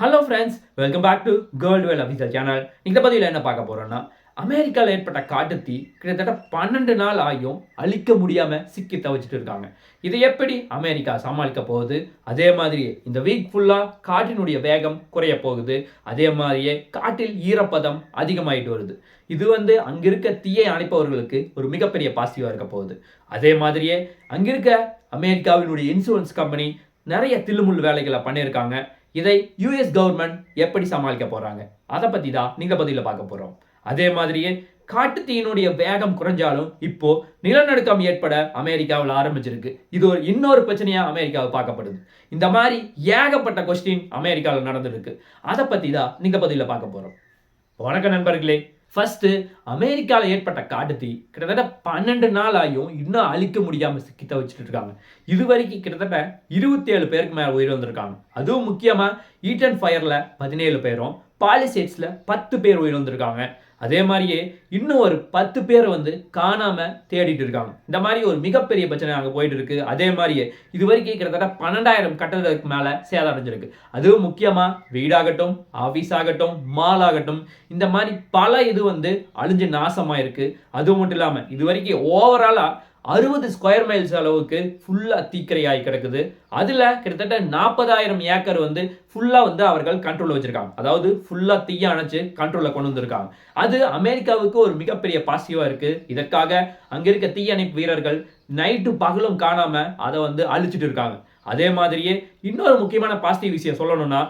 Hello friends welcome back to girl Vel official channel இந்த பதிவில் என்ன பார்க்க போகிறோன்னா அமெரிக்காவில் ஏற்பட்ட காட்டுத்தீ கிட்டத்தட்ட பன்னெண்டு நாள் ஆகியும் அழிக்க முடியாமல் சிக்கி தவிச்சிட்டு இருக்காங்க. இதை எப்படி அமெரிக்கா சமாளிக்க போகுது? அதே மாதிரியே இந்த வீக் ஃபுல்லாக காட்டினுடைய வேகம் குறைய போகுது. அதே மாதிரியே காட்டில் ஈரப்பதம் அதிகமாயிட்டு வருது. இது வந்து அங்கே இருக்க தீயை அணைப்பவர்களுக்கு ஒரு மிகப்பெரிய பாசிட்டிவாக இருக்க போகுது. அதே மாதிரியே அங்கிருக்க அமெரிக்காவினுடைய இன்சூரன்ஸ் கம்பெனி நிறைய தில்லுமுள் வேலைகளை பண்ணியிருக்காங்க. இதை யூஎஸ் கவர்மெண்ட் எப்படி சமாளிக்க போகிறாங்க அதை பற்றி தான் நீங்கள் பதிலில் பார்க்க போகிறோம் அதே மாதிரியே காட்டுத்தீயினுடைய வேகம் குறைஞ்சாலும் இப்போ நிலநடுக்கம் ஏற்பட அமெரிக்காவில் ஆரம்பிச்சிருக்கு. இது ஒரு இன்னொரு பிரச்சனையாக அமெரிக்காவில் பார்க்கப்படுது. இந்த மாதிரி ஏகப்பட்ட கொஸ்டின் அமெரிக்காவில் நடந்திருக்கு. அதை பற்றி தான் நீங்கள் பதிலில் பார்க்க போகிறோம் வணக்கம் நண்பர்களே. ஃபஸ்ட்டு அமெரிக்காவில் ஏற்பட்ட காட்டுத்தீ கிட்டத்தட்ட பன்னெண்டு நாள் ஆகியும் இன்னும் அழிக்க முடியாமல் சிக்கி தவிச்சிட்டு இருக்காங்க இது வரைக்கும் கிட்டத்தட்ட இருபத்தி ஏழு பேருக்கு மேலே உயிர் வந்திருக்காங்க. அதுவும் முக்கியமாக ஈட்டன் ஃபயரில் பதினேழு பேரும் பாலிசேட்ஸில் பத்து பேர் உயிர் வந்திருக்காங்க. அதே மாதிரியே இன்னும் ஒரு பத்து பேர் வந்து காணாமல் தேடிட்டு இருக்காங்க. இந்த மாதிரி ஒரு மிகப்பெரிய பிரச்சனை அங்கே போயிட்டு இருக்கு. அதே மாதிரியே இது வரைக்கும் கிட்டத்தட்ட பன்னெண்டாயிரம் கட்டடத்துக்கு மேலே சேதம் அடைஞ்சிருக்கு. அதுவும் முக்கியமாக வீடாகட்டும் ஆஃபீஸ் ஆகட்டும் மால் ஆகட்டும் இந்த மாதிரி பல இது வந்து அழிஞ்சு நாசமாக இருக்குது அது மட்டும் இல்லாமல் இது வரைக்கும் ஓவராலாக அறுபது ஸ்கொயர் மைல்ஸ் அளவுக்கு ஃபுல்லாக தீக்கிரையாகி கிடக்குது. அதில் கிட்டத்தட்ட நாற்பதாயிரம் ஏக்கர் வந்து ஃபுல்லாக வந்து அவர்கள் கண்ட்ரோலில் வச்சுருக்காங்க. அதாவது ஃபுல்லாக தீய அணைச்சு கண்ட்ரோலில் கொண்டு வந்திருக்காங்க. அது அமெரிக்காவுக்கு ஒரு மிகப்பெரிய பாசிட்டிவாக இருக்குது இதற்காக அங்கே இருக்க தீயணைப்பு வீரர்கள் நைட்டு பகலும் காணாமல் அதை வந்து அழிச்சிட்டு இருக்காங்க. அதே மாதிரியே இன்னொரு முக்கியமான பாசிட்டிவ் விஷயம் சொல்லணும்னா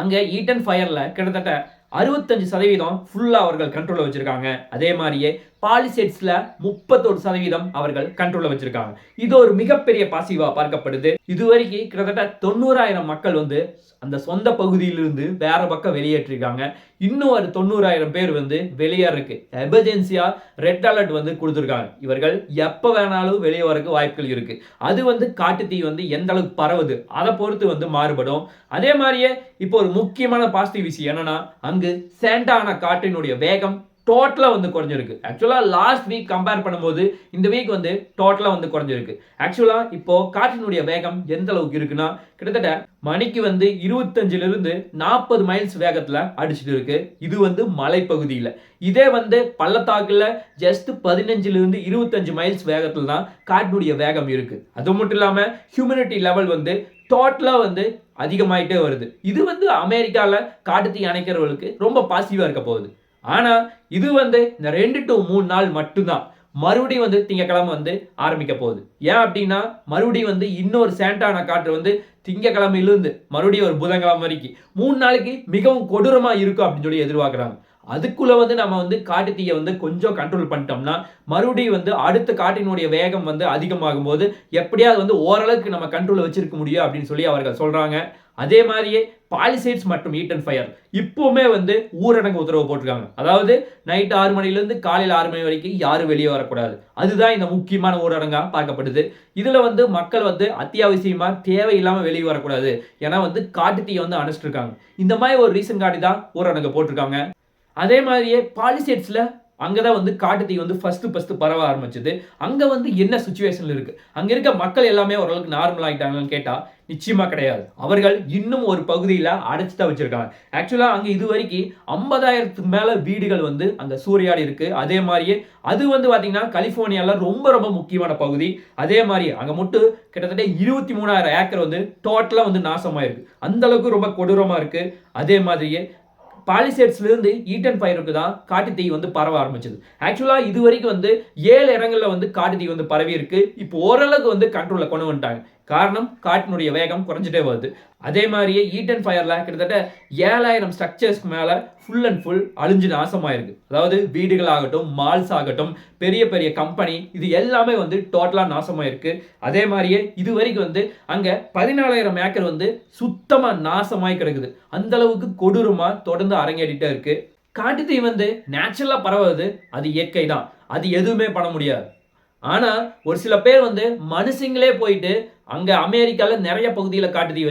அங்கே ஈட்டன் ஃபயரில் கிட்டத்தட்ட அறுபத்தஞ்சு சதவீதம் ஃபுல்லாக அவர்கள் கண்ட்ரோலில் வச்சுருக்காங்க. அதே மாதிரியே பாலிசெட்ஸில் முப்பத்தொரு சதவீதம் அவர்கள் கண்ட்ரோலில் வச்சுருக்காங்க. இது ஒரு மிகப்பெரிய பாசிவாக பார்க்கப்படுது. இதுவரைக்கும் கிட்டத்தட்ட தொண்ணூறாயிரம் மக்கள் வந்து அந்த சொந்த பகுதியிலிருந்து வேற பக்கம் வெளியேற்றிருக்காங்க. இன்னும் ஒரு தொண்ணூறாயிரம் பேர் வந்து வெளியேறக்கு எமர்ஜென்சியாக ரெட் அலர்ட் வந்து கொடுத்துருக்காங்க. இவர்கள் எப்போ வேணாலும் வெளியே வரக்கு வாய்ப்புகள் இருக்கு. அது வந்து காட்டு தீ வந்து எந்த அளவுக்கு பரவுது அதை பொறுத்து வந்து மாறுபடும். அதே மாதிரியே இப்போ ஒரு முக்கியமான பாசிட்டிவ் விஷயம் என்னன்னா அங்கு சேண்டான காற்றினுடைய வேகம் டோட்டலாக வந்து குறைஞ்சிருக்கு. ஆக்சுவலாக லாஸ்ட் வீக் கம்பேர் பண்ணும்போது இந்த வீக் வந்து டோட்டலாக வந்து குறைஞ்சிருக்கு. ஆக்சுவலாக இப்போது காற்றினுடைய வேகம் எந்த அளவுக்கு இருக்குன்னா கிட்டத்தட்ட மணிக்கு வந்து இருபத்தஞ்சிலிருந்து நாற்பது மைல்ஸ் வேகத்தில் அடிச்சுட்டு இருக்கு. இது வந்து மலைப்பகுதியில். இதே வந்து பள்ளத்தாக்குல ஜஸ்ட் பதினஞ்சிலிருந்து இருபத்தஞ்சு மைல்ஸ் வேகத்தில் தான் காற்றினுடைய வேகம் இருக்குது அது மட்டும் இல்லாமல் ஹியூமினிட்டி லெவல் வந்து டோட்டலாக வந்து அதிகமாயிட்டே வருது. இது வந்து அமெரிக்காவில் காட்டுத்தீ அணைக்கிறவர்களுக்கு ரொம்ப பாசிட்டிவாக இருக்க போகுது. ஆனால் இது வந்து இந்த ரெண்டு டு மூணு நாள் மட்டும்தான். மறுபடியும் வந்து திங்கக்கிழமை வந்து ஆரம்பிக்க போகுது. ஏன் அப்படின்னா மறுபடியும் வந்து இன்னொரு சேண்டான காற்று வந்து திங்கக்கிழமையிலிருந்து மறுபடியும் ஒரு புதன்கிழமை வரைக்கும். மூணு நாளைக்கு மிகவும் கொடூரமாக இருக்கும் அப்படின்னு சொல்லி எதிர்பார்க்குறாங்க. அதுக்குள்ளே வந்து நம்ம வந்து காட்டு தீயை வந்து கொஞ்சம் கண்ட்ரோல் பண்ணிட்டோம்னா மறுபடியும் வந்து அடுத்த காட்டினுடைய வேகம் வந்து அதிகமாகும் போது எப்படியாவது வந்து ஓரளவுக்கு நம்ம கண்ட்ரோல் வச்சிருக்க முடியும் அப்படின்னு சொல்லி அவர்கள் சொல்கிறாங்க அதே மாதிரியே பாலிசைட்ஸ் மற்றும் ஈட் அண்ட் ஃபயர் இப்போவுமே வந்து ஊரடங்கு உத்தரவு போட்டிருக்காங்க. அதாவது நைட் ஆறு மணிலேருந்து காலையில் ஆறு மணி வரைக்கும் யாரும் வெளியே வரக்கூடாது. அதுதான் இந்த முக்கியமான ஊரடங்காக பார்க்கப்படுது. இதில் வந்து மக்கள் வந்து அத்தியாவசியமாக தேவையில்லாமல் வெளியே வரக்கூடாது. ஏன்னா வந்து காட்டுத்தீயை வந்து அணைச்சிட்டுருக்காங்க இந்த மாதிரி ஒரு ரீசன் காட்டி தான் ஊரடங்கு போட்டிருக்காங்க. அதே மாதிரியே பாலிசைட்ஸில் அங்கே தான் வந்து காட்டு தீ வந்து ஃபஸ்ட்டு ஃபஸ்ட்டு பரவ ஆரம்பிச்சது. அங்கே வந்து என்ன சுச்சுவேஷனில் இருக்குது அங்கே இருக்க மக்கள் எல்லாமே ஓரளவுக்கு நார்மல் ஆகிட்டாங்கன்னு கேட்டால் நிச்சயமாக கிடையாது. அவர்கள் இன்னும் ஒரு பகுதியில் அடைச்சி தான் வச்சுருக்காங்க. ஆக்சுவலாக அங்கே இது வரைக்கும் ஐம்பதாயிரத்துக்கு மேலே வீடுகள் வந்து அங்கே சூறையாடி இருக்குது அதே மாதிரியே அது வந்து பார்த்திங்கன்னா கலிஃபோர்னியாவில் ரொம்ப ரொம்ப முக்கியமான பகுதி. அதே மாதிரி அங்கே மட்டும் கிட்டத்தட்ட இருபத்தி மூணாயிரம் ஏக்கர் வந்து டோட்டலாக வந்து நாசமாயிருக்கு. அந்த அளவுக்கு ரொம்ப கொடூரமாக இருக்குது அதே மாதிரியே பாலிசேட்ஸ்லேருந்து ஈட்டன் ஃபயருக்கு தான் காட்டுத்தீ வந்து பரவ ஆரம்பிச்சது. ஆக்சுவலாக இது வரைக்கும் வந்து ஏழு இடங்களில் வந்து காட்டுத்தீ வந்து பரவி இருக்கு இப்போ ஓரளவுக்கு வந்து கண்ட்ரோலில் கொண்டு வந்துட்டாங்க. காரணம் காட்டினுடைய வேகம் குறைஞ்சிட்டே வருது. அதே மாதிரியே ஈட்டன் ஃபயரில் கிட்டத்தட்ட ஏழாயிரம் ஸ்ட்ரக்சர்ஸ்க்கு மேலே ஃபுல் அண்ட் ஃபுல் அழிஞ்சு நாசமாயிருக்கு. அதாவது வீடுகள் ஆகட்டும் மால்ஸ் ஆகட்டும் பெரிய பெரிய கம்பெனி இது எல்லாமே வந்து டோட்டலாக நாசமாயிருக்கு. அதே மாதிரியே இது வரைக்கும் வந்து அங்கே பதினாலாயிரம் ஏக்கர் வந்து சுத்தமாக நாசமாய் கிடக்குது. அந்த அளவுக்கு கொடூரமாக தொடர்ந்து அரங்கேறிட்டே இருக்குது காட்டுத்தீ வந்து நேச்சுரலாக பரவுது அது இயற்கை தான் அது எதுவுமே பண்ண முடியாது. ஆனால் ஒரு சில பேர் வந்து மனுஷங்களே போயிட்டு அங்கே அமெரிக்காவில் நிறைய பகுதியில் காட்டு தீ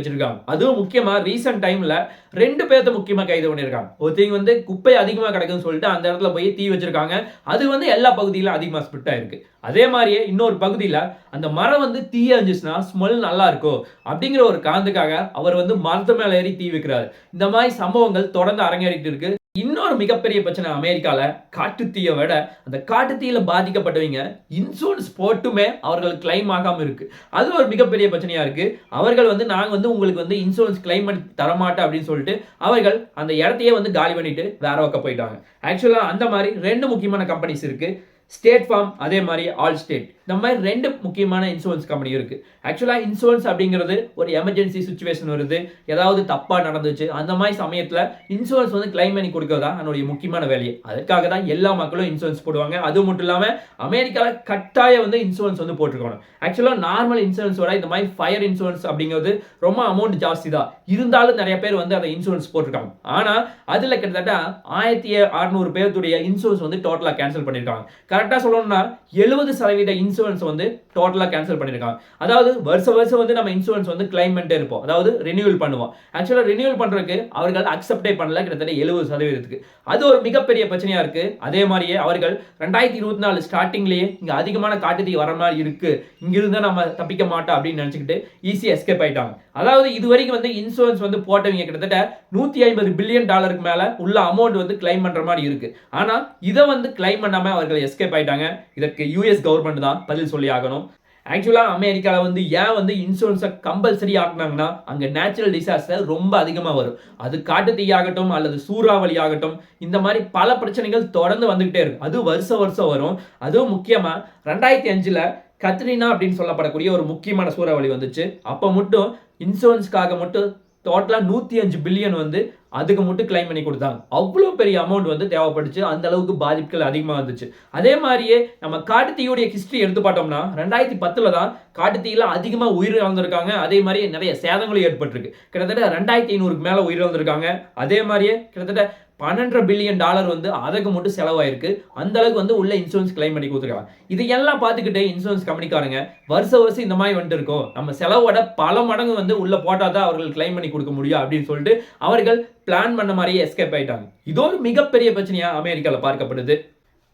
அதுவும் முக்கியமாக ரீசெண்ட் டைமில் ரெண்டு பேர்த்த முக்கியமாக கைது பண்ணியிருக்காங்க. ஒருத்தங்க வந்து குப்பை அதிகமாக கிடக்குன்னு சொல்லிட்டு அந்த இடத்துல போய் தீ வச்சுருக்காங்க. அது வந்து எல்லா பகுதியிலும் அதிகமாக ஸ்பிட் ஆயிருக்கு. அதே மாதிரியே இன்னொரு பகுதியில் அந்த மரம் வந்து தீ அஞ்சிச்சுன்னா ஸ்மெல் நல்லா இருக்கும் அப்படிங்கிற ஒரு காரணத்துக்காக அவர் வந்து மரத்து மேலே ஏறி தீ வைக்கிறார். இந்த மாதிரி சம்பவங்கள் தொடர்ந்து அரங்கேறிட்டு இருக்கு. இன்னொரு மிகப்பெரிய பிரச்சனை அமெரிக்காவில் காட்டுத்தீயை விட அந்த காட்டுத்தீயில் பாதிக்கப்பட்டவங்க இன்சூரன்ஸ் போட்டுமே அவர்கள் கிளைம் ஆகாமல் இருக்குது அது ஒரு மிகப்பெரிய பிரச்சனையாக இருக்குது அவர்கள் வந்து நாங்கள் வந்து உங்களுக்கு வந்து இன்சூரன்ஸ் கிளைம் பண்ணி தரமாட்டோம் அப்படின்னு சொல்லிட்டு அவர்கள் அந்த இடத்தையே வந்து காலி பண்ணிட்டு வேற பக்கம் போயிட்டாங்க. ஆக்சுவலாக அந்த மாதிரி ரெண்டு முக்கியமான கம்பெனிஸ் இருக்குது ஸ்டேட் ஃபார்ம் அதே மாதிரி ஆல் ஸ்டேட் இந்த மாதிரி ரெண்டு முக்கியமான இன்சூரன்ஸ் கம்பெனி இருக்கு. ஆக்சுவலாக இன்சூரன்ஸ் அப்படிங்கிறது ஒரு எமர்ஜென்சி சுச்சுவேஷன் வருது ஏதாவது தப்பாக நடந்துச்சு அந்த மாதிரி சமயத்தில் இன்சூரன்ஸ் வந்து கிளைம் பண்ணி கொடுக்கறதா அதனுடைய முக்கியமான வேலையை. அதுக்காக தான் எல்லா மக்களும் இன்சூரன்ஸ் போடுவாங்க. அது மட்டும் இல்லாமல் அமெரிக்காவில் கட்டாயம் வந்து இன்சூரன்ஸ் வந்து போட்டிருக்கணும். ஆக்சுவலாக நார்மல் இன்சூரன்ஸோட இந்த மாதிரி ஃபயர் இன்சூரன்ஸ் அப்படிங்கிறது ரொம்ப அமௌண்ட் ஜாஸ்தி தான். இருந்தாலும் நிறைய பேர் வந்து அதை இன்சூரன்ஸ் போட்டிருக்காங்க. ஆனால் அதில் கிட்டத்தட்ட ஆயிரத்தி அறுநூறு பேர்த்துடைய இன்சூரன்ஸ் வந்து டோட்டலாக கேன்சல் பண்ணியிருக்காங்க கரெக்டாக சொல்லணும்னா எழுபது சதவீத இன்சூரன்ஸ் இன்சூரன்ஸ் வந்து டோட்டலாக கேன்சல் பண்ணியிருக்காங்க அதாவது வருஷம் வருஷம் வந்து நம்ம இன்சூரன்ஸ் வந்து கிளைம் பண்ணிட்டே இருப்போம். அதாவது ரினியூவல் பண்ணுவோம். ஆக்சுவலாக ரினியூவல் பண்ணுறதுக்கு அவர்கள் அக்செப்டே பண்ணல கிட்டத்தட்ட எழுபது சதவீதத்துக்கு. அது ஒரு மிகப்பெரிய பிரச்சனையாக இருக்குது அதே மாதிரியே அவர்கள் ரெண்டாயிரத்தி இருபத்தி நாலு ஸ்டார்டிங்லேயே இங்கே அதிகமான காட்டுத்தீ வர மாதிரி இருக்குது இங்கிருந்து நம்ம தப்பிக்க மாட்டோம் அப்படின்னு நினச்சிக்கிட்டு ஈஸியாக எஸ்கேப் ஆயிட்டாங்க. அதாவது இது வரைக்கும் வந்து இன்சூரன்ஸ் வந்து போட்டவங்க கிட்டத்தட்ட நூற்றி ஐம்பது பில்லியன் டாலருக்கு மேலே உள்ள அமௌண்ட் வந்து கிளைம் பண்ணுற மாதிரி இருக்கு. ஆனால் இதை வந்து கிளைம் பண்ணாமல் அவர்கள் எஸ்கேப் ஆயிட்டாங்க. இதற்கு யூஎஸ் கவர்மெண்ட் தான் பதில் சொல்லி ஆகணும். ஆக்சுவலாக அமெரிக்காவில் வந்து ஏன் வந்து இன்சூரன்ஸை கம்பல்சரி ஆக்குனாங்கன்னா அங்கே நேச்சுரல் டிசாஸ்டர் ரொம்ப அதிகமாக வரும். அது காட்டு தீயாகட்டும் அல்லது சூறாவளி ஆகட்டும் இந்த மாதிரி பல பிரச்சனைகள் தொடர்ந்து வந்துக்கிட்டே இருக்கும். அது வருஷம் வருஷம் வரும். அதுவும் முக்கியமாக ரெண்டாயிரத்தி அஞ்சில் கத்ரினா அப்படின்னு சொல்லப்படக்கூடிய ஒரு முக்கியமான சூறாவளி வந்துச்சு. அப்போ மட்டும் இன்சூரன்ஸ்க்காக மட்டும் டோட்டலாக நூற்றி அஞ்சு பில்லியன் வந்து அதுக்கு மட்டும் கிளைம் பண்ணி கொடுத்தாங்க அவ்வளோ பெரிய அமௌண்ட் வந்து தேவைப்பட்டுச்சு. அந்த அளவுக்கு பாதிப்புகள் அதிகமாக இருந்துச்சு அதே மாதிரியே நம்ம காட்டுத்தீயுடைய ஹிஸ்ட்ரி எடுத்து பார்த்தோம்னா ரெண்டாயிரத்தி பத்தில் தான் காட்டுத்தீயில் அதிகமாக உயிர் இழந்திருக்காங்க. அதே மாதிரி நிறைய சேதங்களும் ஏற்பட்டிருக்கு. கிட்டத்தட்ட ரெண்டாயிரத்தி ஐநூறுக்கு மேலே உயிர் இழந்திருக்காங்க. அதே மாதிரியே கிட்டத்தட்ட பன்னெண்டரை பில்லியன் டாலர் வந்து அதுக்கு மட்டும் செலவாயிருக்கு. அந்த அளவுக்கு வந்து உள்ள இன்சூரன்ஸ் கிளைம் பண்ணி கொடுத்துருக்காங்க. இதையெல்லாம் பார்த்துக்கிட்டே இன்சூரன்ஸ் கம்பெனிக்காரங்க வருஷ வருஷம் இந்த மாதிரி வந்துட்டு இருக்கோம். நம்ம செலவோட பல மடங்கு வந்து உள்ள போட்டால் தான் அவர்கள் கிளைம் பண்ணி கொடுக்க முடியும் அப்படின்னு சொல்லிட்டு அவர்கள் பிளான் பண்ண மாதிரியே எஸ்கேப் ஆயிட்டாங்க. இது ஒரு மிகப்பெரிய பிரச்சனையா அமெரிக்காவில் பார்க்கப்படுது.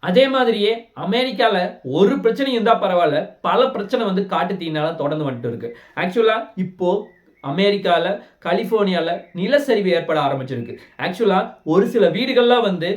அதே மாதிரியே அமெரிக்காவில் ஒரு பிரச்சனை இருந்தால் பரவாயில்ல. பல பிரச்சனை வந்து காட்டு தீனால தொடர்ந்து வந்துட்டு இருக்கு. ஆக்சுவலாக இப்போது அமெரிக்காவில் கலிஃபோர்னியாவில் நிலச்சரிவு ஏற்பட ஆரம்பிச்சிருக்கு. ஆக்சுவலாக ஒரு சில வீடுகள்லாம் வந்து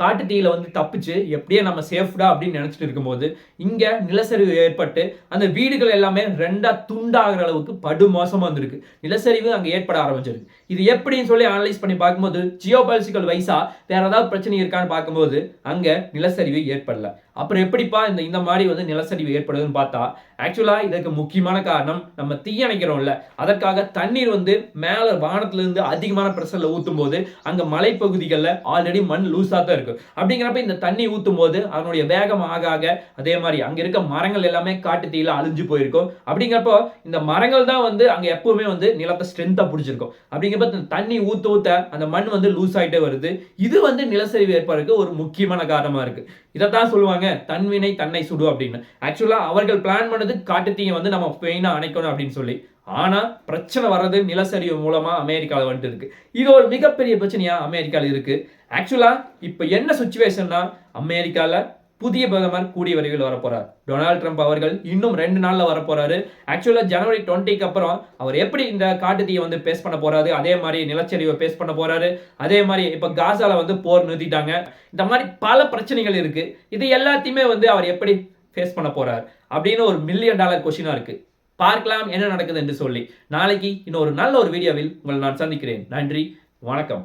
காட்டு தீயில வந்து தப்பிச்சு எப்படியே நம்ம சேஃப்டா அப்படின்னு நினைச்சிட்டு இருக்கும்போது இங்க நிலச்சரிவு ஏற்பட்டு அந்த வீடுகள் எல்லாமே ரெண்டா துண்டாகிற அளவுக்கு படு மோசமா வந்திருக்கு. நிலச்சரிவு அங்க ஏற்பட ஆரம்பிச்சிருக்கு. இது எப்படின்னு சொல்லி அனலைஸ் பண்ணி பார்க்கும்போது ஜியோபாலிசிக்கல் வைஸா வேற ஏதாவது பிரச்சனை இருக்கான்னு பார்க்கும்போது அங்க நிலச்சரிவு ஏற்படல. அப்புறம் எப்படிப்பா இந்த இந்த மாதிரி வந்து நிலச்சரிவு ஏற்படுதுன்னு பார்த்தா ஆக்சுவலாக இதற்கு முக்கியமான காரணம் நம்ம தீயணைக்கிறோம்ல அதற்காக தண்ணீர் வந்து மேலே வானத்துலேருந்து அதிகமான ப்ரெஷரில் ஊற்றும் போது அங்கே மலைப்பகுதிகளில் ஆல்ரெடி மண் லூஸாக தான் இருக்கும் அப்படிங்கிறப்ப இந்த தண்ணி ஊற்றும் போது அதனுடைய வேகம் ஆக ஆக அதே மாதிரி அங்கே இருக்க மரங்கள் எல்லாமே காட்டு தீயில அழிஞ்சு போயிருக்கும். அப்படிங்கிறப்போ இந்த மரங்கள் தான் வந்து அங்கே எப்பவுமே வந்து நிலத்தை ஸ்ட்ரென்த்தாக பிடிச்சிருக்கும். அப்படிங்கிறப்ப இந்த தண்ணி ஊற்ற ஊற்ற அந்த மண் வந்து லூஸ் ஆகிட்டே வருது. இது வந்து நிலச்சரிவு ஏற்படுறதுக்கு ஒரு முக்கியமான காரணமாக இருக்குது இதைத்தான் சொல்லுவாங்க தன்வினை தன்னை சுடு அப்படின்னு. ஆக்சுவலாக அவர்கள் பிளான் பண்ணது காட்டுத்தீங்க வந்து நம்ம பெயினாக அணைக்கணும் அப்படின்னு சொல்லி. ஆனால் பிரச்சனை வர்றது நிலசரிவு மூலமாக அமெரிக்காவில் வந்துட்டு இருக்கு. இது ஒரு மிகப்பெரிய பிரச்சனையாக அமெரிக்காவில் இருக்கு. ஆக்சுவலாக இப்போ என்ன சுச்சுவேஷன்னா அமெரிக்காவில் புதிய பிரதமர் கூடிய விரைவில் வரப்போறார். டொனால்ட் ட்ரம்ப் அவர்கள் இன்னும் ரெண்டு நாளில் வரப்போறாரு. ஆக்சுவலாக ஜனவரி டுவெண்ட்டிக்கு அப்புறம் அவர் எப்படி இந்த காட்டுத்தீயை வந்து பேஸ் பண்ண போறாரு? அதே மாதிரி நிலச்சரிவை பேஸ் பண்ண போறாரு. அதே மாதிரி இப்போ காசால வந்து போர் நிறுத்திட்டாங்க. இந்த மாதிரி பல பிரச்சனைகள் இருக்கு. இது எல்லாத்தையுமே வந்து அவர் எப்படி ஃபேஸ் பண்ண போறார்? அப்படின்னு ஒரு மில்லியன் டாலர் கொஷினாக இருக்கு. பார்க்கலாம் என்ன நடக்குது என்று சொல்லி. நாளைக்கு இன்னொரு நல்ல ஒரு வீடியோவில் உங்களை நான் சந்திக்கிறேன். நன்றி. வணக்கம்.